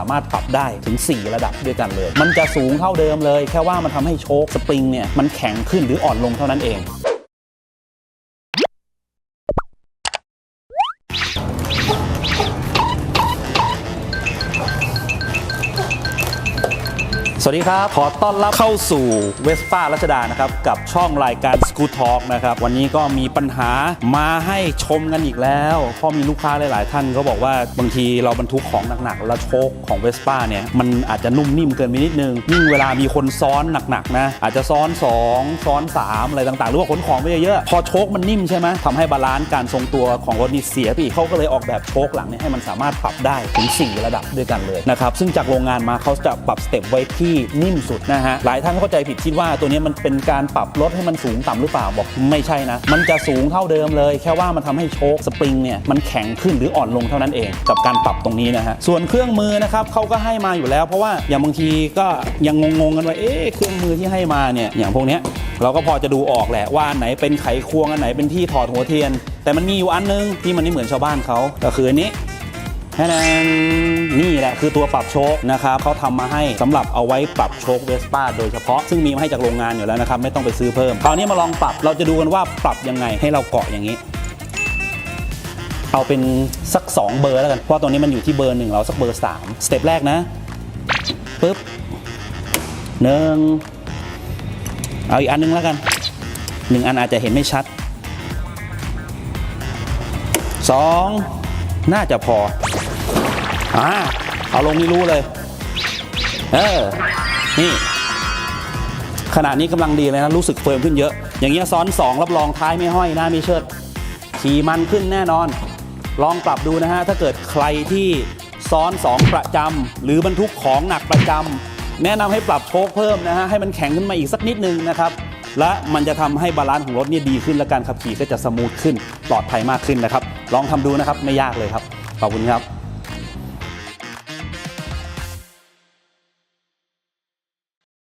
สามารถปรับได้ถึง 4 ระดับด้วยกันเลย มันจะสูงเท่าเดิมเลย แค่ว่ามันทำให้โชคสปริงเนี่ยมันแข็งขึ้นหรืออ่อนลงเท่านั้นเอง สวัสดีครับ ขอต้อนรับเข้าสู่เวสป้ารัชดานะครับ กับช่องรายการ Scoot Talk นะครับ วันนี้ก็มีปัญหามาให้ชมกันอีกแล้วเพราะมีลูกค้าหลาย ๆ ท่านก็บอกว่าบางทีเราบรรทุกของหนัก ๆ แล้วโชคของเวสป้าเนี่ย มันอาจจะนุ่มนิ่มเกินไปนิดนึงยิ่งเวลามีคนซ้อนหนัก ๆ นะ อาจจะซ้อน 2 ซ้อน 3 อะไรต่าง ๆ หรือว่าขนของไปเยอะ ๆ พอโชคมันนิ่มใช่ไหมทำให้บาลานซ์การทรงตัวของรถนี่เสียไปอีกเขาก็เลยออกแบบโชคหลังเนี่ยให้มันสามารถปรับได้ถึง 4 ระดับด้วยกันเลยนะครับซึ่งจากโรงงานมาเขาจะปรับสเต็ปไว้ที่นิ่มสุดนะฮะหลายท่านเข้าใจผิดคิดว่าตัวนี้มันเป็นการปรับรถให้มันสูงต่ำหรือเปล่าบอกไม่ใช่นะ มันจะสูงเท่าเดิมเลย แค่ว่ามันทำให้โชคสปริงเนี่ยมันแข็งขึ้นหรืออ่อนลงเท่านั้นเอง กับการปรับตรงนี้นะฮะส่วนเครื่องมือนะครับเขาก็ให้มาอยู่แล้ว เพราะว่าอย่างบางทีก็ยังงงๆกันว่าเอ๊ะเครื่องมือที่ให้มาเนี่ยอย่างพวกเนี้ยเราก็พอจะดูออกแหละว่าอันไหนเป็นไขควงอันไหนเป็นที่ถอดหัวเทียน แต่มันมีอยู่อันนึงที่มันไม่เหมือนชาวบ้านเขาก็คืออันนี้ แค่นนี่แหละคือตัวปรับโชคนะครับเขาทำมาให้สำหรับเอาไว้ปรับโชคเวสป้าโดยเฉพาะซึ่งมีมาให้จากโรงงานอยู่แล้วนะครับ ไม่ต้องไปซื้อเพิ่มคราวนี้มาลองปรับเราจะดูกันว่าปรับยังไงให้เราเกาะอย่างนี้ เอาเป็นสัก 2 เบอร์แล้วกัน เพราะตรงนี้มันอยู่ที่เบอร์หนึ่งเราสักเบอร์3สเต็ปแรกนะปึ๊บหนึ่งเอาอีกอันนึงแล้วกันหนึ่งอันอาจจะเห็นไม่ชัดสองน่าจะพอ อ่าเอาลงนี่รู้เลย เออ นี่ ขณะนี้กำลังดีเลยนะ รู้สึกเฟิร์มขึ้นเยอะ อย่างเงี้ยซ้อนสองรับรองท้ายไม่ห้อยหน้าไม่เชิด ขี่มันขึ้นแน่นอน ลองปรับดูนะฮะ ถ้าเกิดใครที่ซ้อน 2 ประจำหรือบรรทุกของหนักประจำแนะนำให้ปรับโชคเพิ่มนะฮะ ให้มันแข็งขึ้นมาอีกสักนิดนึงนะครับ และมันจะทำให้บาลานซ์ของรถเนี่ยดีขึ้นและการขับขี่ก็จะสมูทขึ้นปลอดภัยมากขึ้นนะครับ ลองทำดูนะครับไม่ยากเลยครับ ขอบคุณครับ